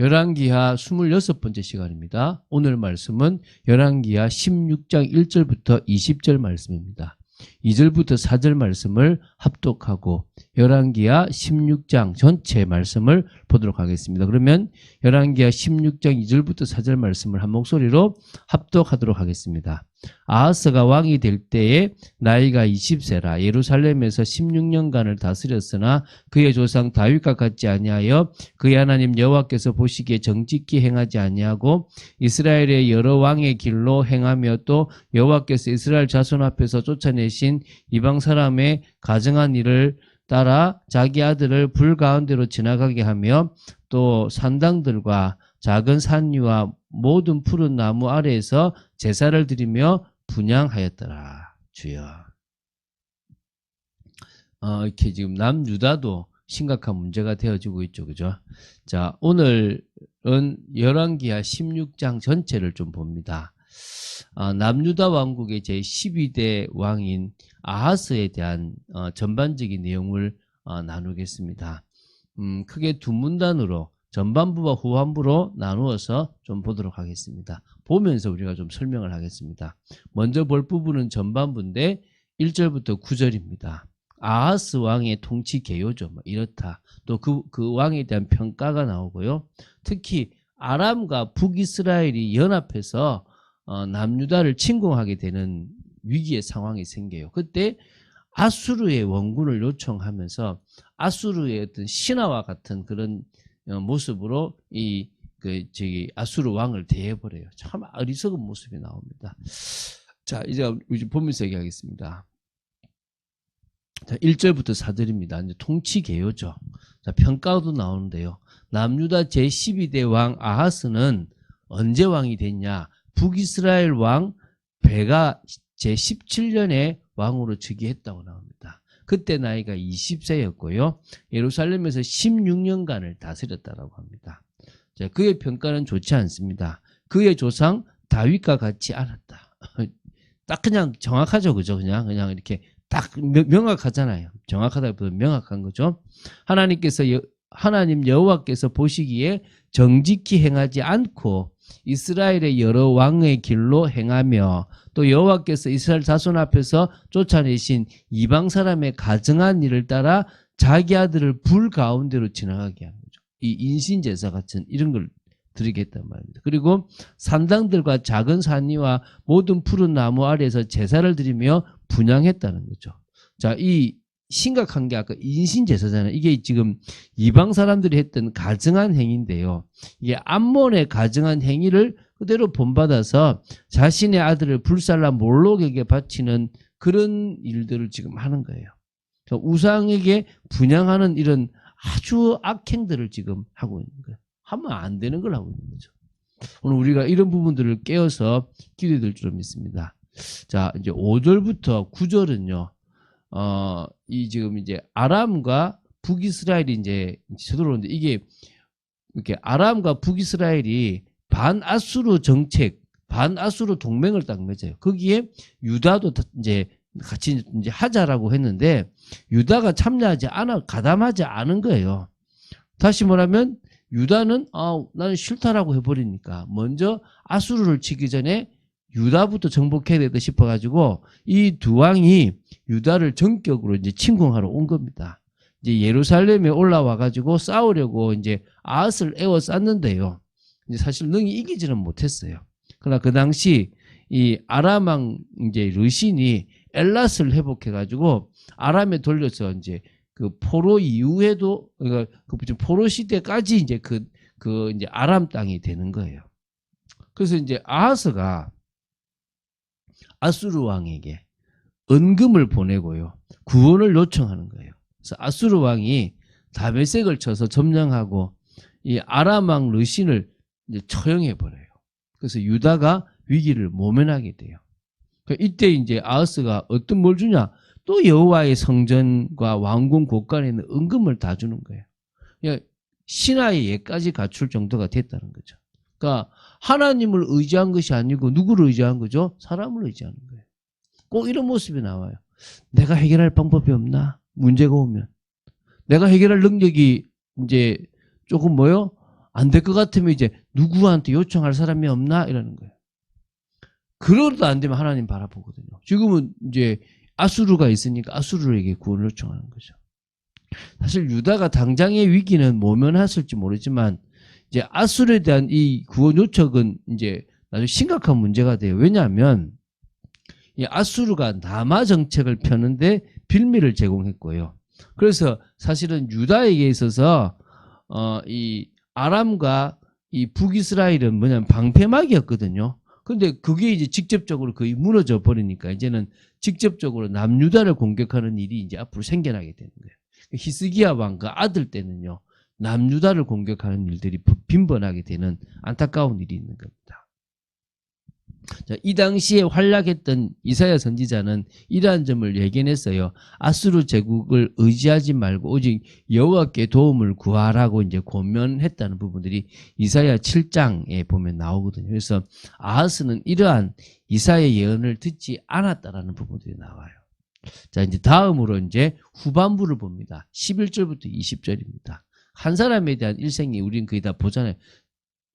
열왕기하 26번째 시간입니다. 오늘 말씀은 열왕기하 16장 1절부터 20절 말씀입니다. 2절부터 4절 말씀을 합독하고 열왕기하 16장 전체 말씀을 보도록 하겠습니다. 그러면 열왕기하 16장 2절부터 4절 말씀을 한 목소리로 합독하도록 하겠습니다. 아하스가 왕이 될 때에 나이가 20세라 예루살렘에서 16년간을 다스렸으나 그의 조상 다윗과 같지 아니하여 그의 하나님 여호와께서 보시기에 정직히 행하지 아니하고 이스라엘의 여러 왕의 길로 행하며 또 여호와께서 이스라엘 자손 앞에서 쫓아내신 이방 사람의 가정한 일을 따라 자기 아들을 불 가운데로 지나가게 하며 또 산당들과 작은 산 위와 모든 푸른 나무 아래에서 제사를 드리며 분양하였더라 주여. 어, 이렇게 지금 남유다도 심각한 문제가 되어지고 있죠, 그죠? 자, 오늘은 열왕기하 16장 전체를 좀 봅니다. 어, 남유다 왕국의 제 12대 왕인 아하스에 대한 어, 전반적인 내용을 어, 나누겠습니다. 음, 크게 두 문단으로 전반부와 후반부로 나누어서 좀 보도록 하겠습니다. 보면서 우리가 좀 설명을 하겠습니다. 먼저 볼 부분은 전반부인데 1절부터 9절입니다. 아하스 왕의 통치 개요죠. 뭐 이렇다. 또그 그 왕에 대한 평가가 나오고요. 특히 아람과 북이스라엘이 연합해서 어, 남유다를 침공하게 되는 위기의 상황이 생겨요. 그때 아수르의 원군을 요청하면서 아수르의 어떤 신화와 같은 그런 어, 모습으로 이 그 저기 아수르 왕을 대해버려요. 참 어리석은 모습이 나옵니다. 자 이제 우리 보면서 얘기하겠습니다. 자 1절부터 4절입니다. 이제 통치 개요죠. 자 평가도 나오는데요. 남유다 제 12대 왕 아하스는 언제 왕이 됐냐? 북이스라엘 왕 베가 제 17년에 왕으로 즉위했다고 나옵니다. 그때 나이가 20세였고요. 예루살렘에서 16년간을 다스렸다고 합니다. 자, 그의 평가는 좋지 않습니다. 그의 조상 다윗과 같이 않았다. 딱 그냥 정확하죠, 그죠? 그냥 그냥 이렇게 딱 명- 명확하잖아요. 정확하다기보다 명확한 거죠. 하나님께서 여- 하나님 여호와께서 보시기에 정직히 행하지 않고 이스라엘의 여러 왕의 길로 행하며 또 여호와께서 이스라엘 자손 앞에서 쫓아내신 이방 사람의 가정한 일을 따라 자기 아들을 불 가운데로 지나가게 하는 거죠. 이 인신 제사 같은 이런 걸 드리겠단 말입니다. 그리고 산당들과 작은 산이와 모든 푸른 나무 아래에서 제사를 드리며 분양했다는 거죠. 자, 이 심각한 게 아까 인신 제사잖아요. 이게 지금 이방 사람들이 했던 가증한 행위인데요. 이게 암몬의 가증한 행위를 그대로 본받아서 자신의 아들을 불살라 몰록에게 바치는 그런 일들을 지금 하는 거예요. 저 우상에게 분양하는 이런 아주 악행들을 지금 하고 있는 거예요. 하면 안 되는 걸 하고 있는 거죠. 오늘 우리가 이런 부분들을 깨어서 기도될 줄 믿습니다. 자, 이제 5절부터 9절은요, 어, 이 지금 이제 아람과 북이스라엘이 이제 쳐들어오는데 이게 이렇게 아람과 북이스라엘이 반아수르 정책, 반아수르 동맹을 딱 맺어요. 거기에 유다도 다 이제 같이 이제 하자라고 했는데 유다가 참여하지 않아 가담하지 않은 거예요. 다시 말하면 유다는 아 나는 싫다라고 해버리니까 먼저 아수르를 치기 전에 유다부터 정복해야 되다 싶어가지고 이 두 왕이 유다를 전격으로 이제 침공하러 온 겁니다. 이제 예루살렘에 올라와 가지고 싸우려고 이제 아하스를 에워쌌는데요. 이제 사실 능히 이기지는 못했어요. 그러나 그 당시 이 아람왕 이제 르신이 엘라스를 회복해 가지고 아람에 돌려서 이제 그 포로 이후에도 그러니까 그 포로 시대까지 이제 그그 이제 아람 땅이 되는 거예요. 그래서 이제 아하스가 아수르 왕에게 은금을 보내고요. 구원을 요청하는 거예요. 그래서 아수르 왕이 다메섹을 쳐서 점령하고 이 아람 왕 르신을 이제 처형해 버려요. 그래서 유다가 위기를 모면하게 돼요. 그러니까 이때 이제 아하스가 어떤 뭘 주냐? 또 여호와의 성전과 왕궁 곳간에 있는 은금을 다 주는 거예요. 그러니까 신하의 예까지 갖출 정도가 됐다는 거죠. 그러니까 하나님을 의지한 것이 아니고 누구를 의지한 거죠? 사람을 의지하는 거예요. 꼭 이런 모습이 나와요. 내가 해결할 방법이 없나? 문제가 오면. 내가 해결할 능력이 이제 조금 뭐요? 안 될 것 같으면 이제 누구한테 요청할 사람이 없나 이러는 거예요. 그러도 안 되면 하나님 바라보거든요. 지금은 이제 아수르가 있으니까 아수르에게 구원을 요청하는 거죠. 사실 유다가 당장의 위기는 모면했을지 모르지만 이제 아수르에 대한 이 구원 요청은 이제 아주 심각한 문제가 돼요. 왜냐하면 이 아수르가 남아 정책을 펴는데 빌미를 제공했고요. 그래서 사실은 유다에게 있어서 어, 이 아람과 이 북이스라엘은 뭐냐면 방패막이었거든요. 근데 그게 이제 직접적으로 거의 무너져 버리니까 이제는 직접적으로 남유다를 공격하는 일이 이제 앞으로 생겨나게 되는 거예요. 히스기야 왕과 아들 때는요, 남유다를 공격하는 일들이 빈번하게 되는 안타까운 일이 있는 겁니다. 자, 이 당시에 활약했던 이사야 선지자는 이러한 점을 예견했어요. 아수르 제국을 의지하지 말고 오직 여호와께 도움을 구하라고 이제 권면했다는 부분들이 이사야 7장에 보면 나오거든요. 그래서 아하스는 이러한 이사의 예언을 듣지 않았다라는 부분들이 나와요. 자, 이제 다음으로 이제 후반부를 봅니다. 11절부터 20절입니다. 한 사람에 대한 일생이 우리는 거의 다 보잖아요.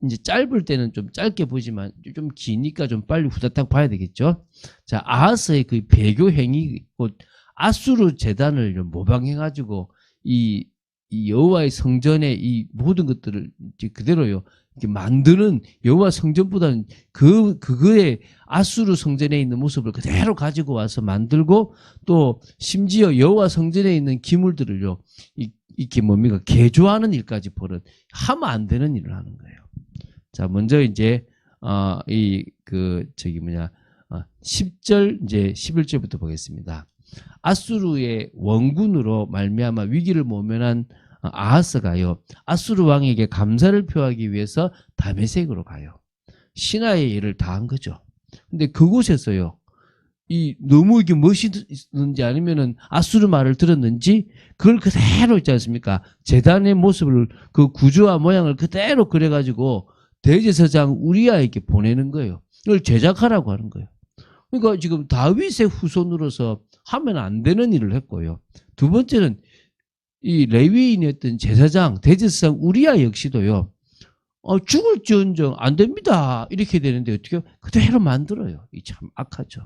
이제 짧을 때는 좀 짧게 보지만 좀 기니까 좀 빨리 후다닥 봐야 되겠죠. 자, 아하스의 그 배교 행위, 곧 아수르 재단을 모방해 가지고 이, 이 여호와의 성전의 이 모든 것들을 이제 그대로요. 이렇게 만드는 여호와 성전보다는 그 그거의 아수르 성전에 있는 모습을 그대로 가지고 와서 만들고 또 심지어 여호와 성전에 있는 기물들을요. 이, 이렇게 뭡니까 개조하는 일까지 벌은 하면 안 되는 일을 하는 거예요. 자, 먼저 이제 어, 이 그 저기 뭐냐 어, 10절 이제 11절부터 보겠습니다. 아수르의 원군으로 말미암아 위기를 모면한 어, 아하스가요. 아수르 왕에게 감사를 표하기 위해서 다메섹으로 가요. 신하의 일을 다 한 거죠. 근데 그곳에서요. 이 너무 이게 멋있는지 아니면은 아수르 말을 들었는지 그걸 그대로 있지 않습니까? 재단의 모습을 그 구조와 모양을 그대로 그려가지고 대제사장 우리아에게 보내는 거예요. 이걸 제작하라고 하는 거예요. 그러니까 지금 다윗의 후손으로서 하면 안 되는 일을 했고요. 두 번째는 이 레위인이었던 제사장, 대제사장 우리아 역시도요. 어, 죽을지언정 안 됩니다. 이렇게 되는데 어떻게 그대로 만들어요. 이 참 악하죠.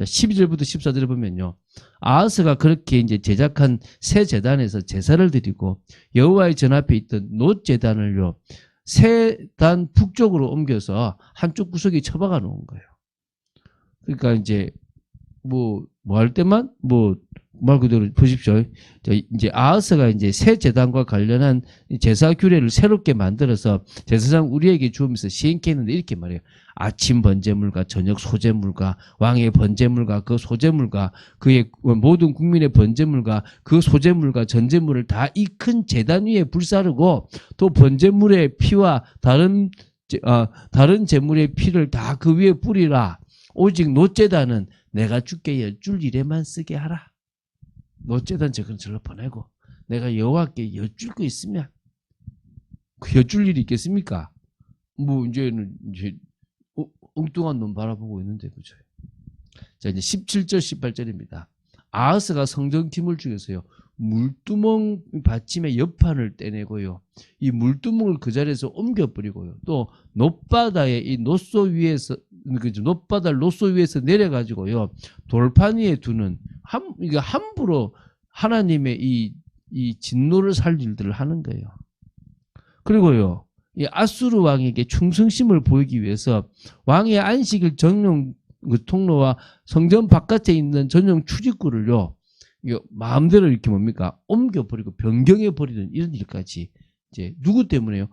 자, 12절부터 14절을 보면요. 아하스가 그렇게 이제 제작한 새 재단에서 제사를 드리고 여호와의 전 앞에 있던 노 재단을요. 세단 북쪽으로 옮겨서 한쪽 구석에 처박아 놓은 거예요. 그러니까 이제 뭐 뭐 할 때만 뭐 말 그대로 보십시오. 자, 이제 아하스가 이제 새 재단과 관련한 제사 규례를 새롭게 만들어서 제사장 우리에게 주면서 시행케 했는데 이렇게 말해요. 아침 번제물과 저녁 소제물과 왕의 번제물과 그 소제물과 그의 모든 국민의 번제물과 그 소제물과 전제물을 다 이 큰 재단 위에 불사르고 또 번제물의 피와 다른 제- 어, 다른 제물의 피를 다 그 위에 뿌리라. 오직 노제단은 내가 주께 여쭐 일에만 쓰게 하라. 저건 절로 보내고 내가 여호와께 여쭐 거 있으면 그 여쭐 일이 있겠습니까? 뭐 이제는 이제 어, 엉뚱한 놈 바라보고 있는데 그죠? 자 이제 17절 18절입니다. 아하스가 성전 기물 중에서요 물두멍 받침의 옆판을 떼내고요 이 물두멍을 그 자리에서 옮겨 버리고요 또 노바다의 이 노소 위에서 그죠 노바다 노소 위에서 내려가지고요 돌판 위에 두는 함 이게 함부로 하나님의 이 이 진노를 살 일들을 하는 거예요. 그리고요 이 아수르 왕에게 충성심을 보이기 위해서 왕의 안식일 전용 그 통로와 성전 바깥에 있는 전용 출입구를요 마음대로 이렇게 뭡니까 옮겨 버리고 변경해 버리는 이런 일까지 이제 누구 때문에요?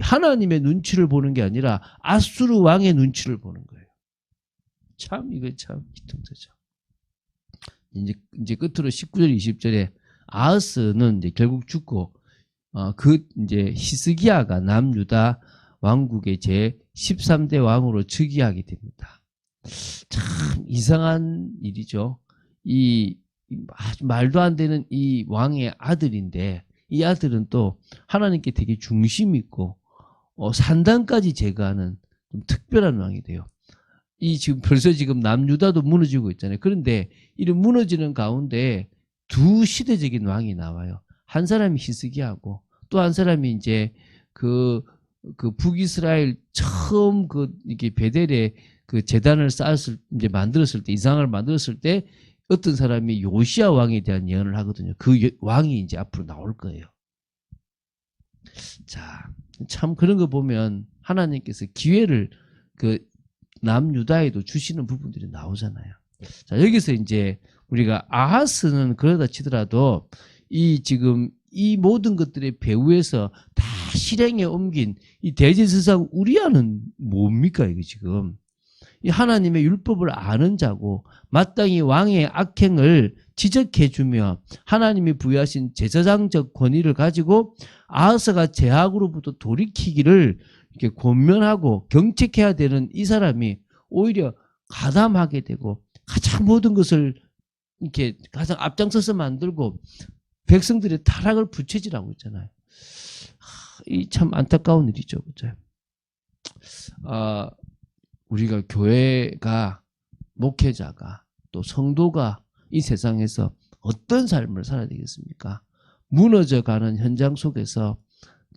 하나님의 눈치를 보는 게 아니라 아수르 왕의 눈치를 보는 거예요. 참 이거 참 기통사죠. 이제 이제 끝으로 19절 20절에 아하스는 이제 결국 죽고 어, 그 이제 히스기야가 남유다 왕국의 제 13대 왕으로 즉위하게 됩니다. 참 이상한 일이죠. 이 말도 안 되는 이 왕의 아들인데 이 아들은 또 하나님께 되게 중심 있고 어, 산당까지 제거하는 좀 특별한 왕이 돼요. 이 지금 벌써 지금 남유다도 무너지고 있잖아요. 그런데 이런 무너지는 가운데 두 시대적인 왕이 나와요. 한 사람이 히스기야고 또 한 사람이 이제 그, 그 북이스라엘 처음 그 이게 베델에 그 재단을 쌓았을 이제 만들었을 때 이상을 만들었을 때 어떤 사람이 요시아 왕에 대한 예언을 하거든요. 그 예- 왕이 이제 앞으로 나올 거예요. 자, 참 그런 거 보면 하나님께서 기회를 그 남유다에도 주시는 부분들이 나오잖아요. 자, 여기서 이제 우리가 아하스는 그러다 치더라도 이 지금 이 모든 것들의 배후에서 다 실행에 옮긴 이 대제사장 우리아는 뭡니까 이게 지금 이 하나님의 율법을 아는 자고 마땅히 왕의 악행을 지적해 주며 하나님이 부여하신 제사장적 권위를 가지고 아하스가 제약으로부터 돌이키기를 이렇게 권면하고 경책해야 되는 이 사람이 오히려 가담하게 되고 가장 모든 것을 이렇게 가장 앞장서서 만들고 백성들의 타락을 부채질하고 있잖아요. 이 참 안타까운 일이죠, 그죠? 아, 우리가 교회가 목회자가 또 성도가 이 세상에서 어떤 삶을 살아야 되겠습니까? 무너져가는 현장 속에서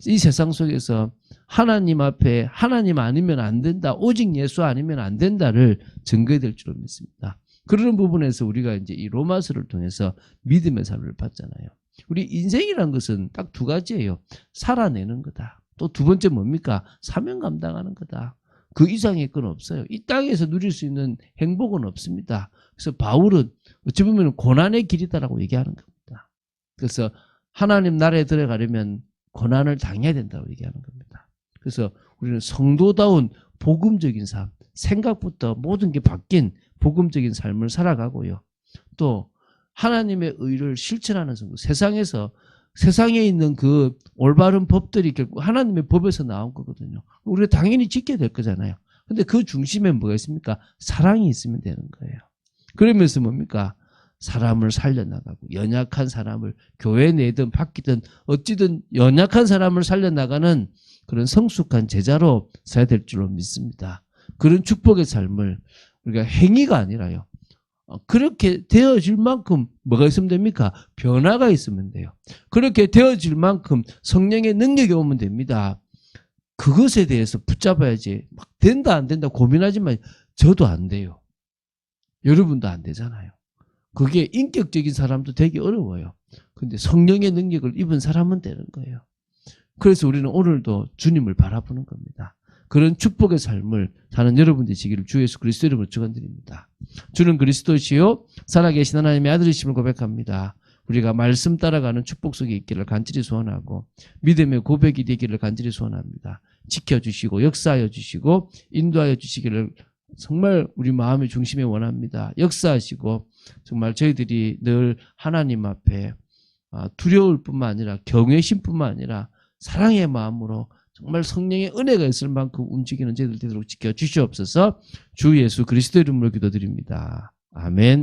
이 세상 속에서 하나님 앞에 하나님 아니면 안 된다, 오직 예수 아니면 안 된다를 증거해야 될 줄로 믿습니다. 그런 부분에서 우리가 이제 이 로마서를 통해서 믿음의 삶을 받잖아요. 우리 인생이란 것은 딱 두 가지예요. 살아내는 거다. 또 두 번째 뭡니까? 사명 감당하는 거다. 그 이상의 건 없어요. 이 땅에서 누릴 수 있는 행복은 없습니다. 그래서 바울은 어찌 보면 고난의 길이다라고 얘기하는 겁니다. 그래서 하나님 나라에 들어가려면 고난을 당해야 된다고 얘기하는 겁니다. 그래서 우리는 성도다운 복음적인 삶, 생각부터 모든 게 바뀐 복음적인 삶을 살아가고요. 또 하나님의 의를 실천하는 성도, 세상에서 세상에 있는 그 올바른 법들이 결국 하나님의 법에서 나온 거거든요. 우리가 당연히 지켜야 될 거잖아요. 근데 그 중심에 뭐가 있습니까? 사랑이 있으면 되는 거예요. 그러면서 뭡니까? 사람을 살려나가고 연약한 사람을 교회 내든 밖이든 어찌든 연약한 사람을 살려나가는 그런 성숙한 제자로 서야 될 줄로 믿습니다. 그런 축복의 삶을 우리가 행위가 아니라요. 어, 그렇게 되어질 만큼 뭐가 있으면 됩니까? 변화가 있으면 돼요. 그렇게 되어질 만큼 성령의 능력이 오면 됩니다. 그것에 대해서 붙잡아야지. 막 된다 안 된다 고민하지만 저도 안 돼요. 여러분도 안 되잖아요. 그게 인격적인 사람도 되기 어려워요. 근데 성령의 능력을 입은 사람은 되는 거예요. 그래서 우리는 오늘도 주님을 바라보는 겁니다. 그런 축복의 삶을 사는 여러분 되시기를 주 예수 그리스도 이름으로 축원드립니다. 주는 그리스도시요 살아계신 하나님의 아들이심을 고백합니다. 우리가 말씀 따라가는 축복 속에 있기를 간절히 소원하고 믿음의 고백이 되기를 간절히 소원합니다. 지켜주시고 역사하여 주시고 인도하여 주시기를 정말 우리 마음의 중심에 원합니다. 역사하시고 정말 저희들이 늘 하나님 앞에 아, 두려울 뿐만 아니라 경외심 뿐만 아니라 사랑의 마음으로 정말 성령의 은혜가 있을 만큼 움직이는 저희들 되도록 지켜 주시옵소서 주 예수 그리스도 이름으로 기도드립니다. 아멘.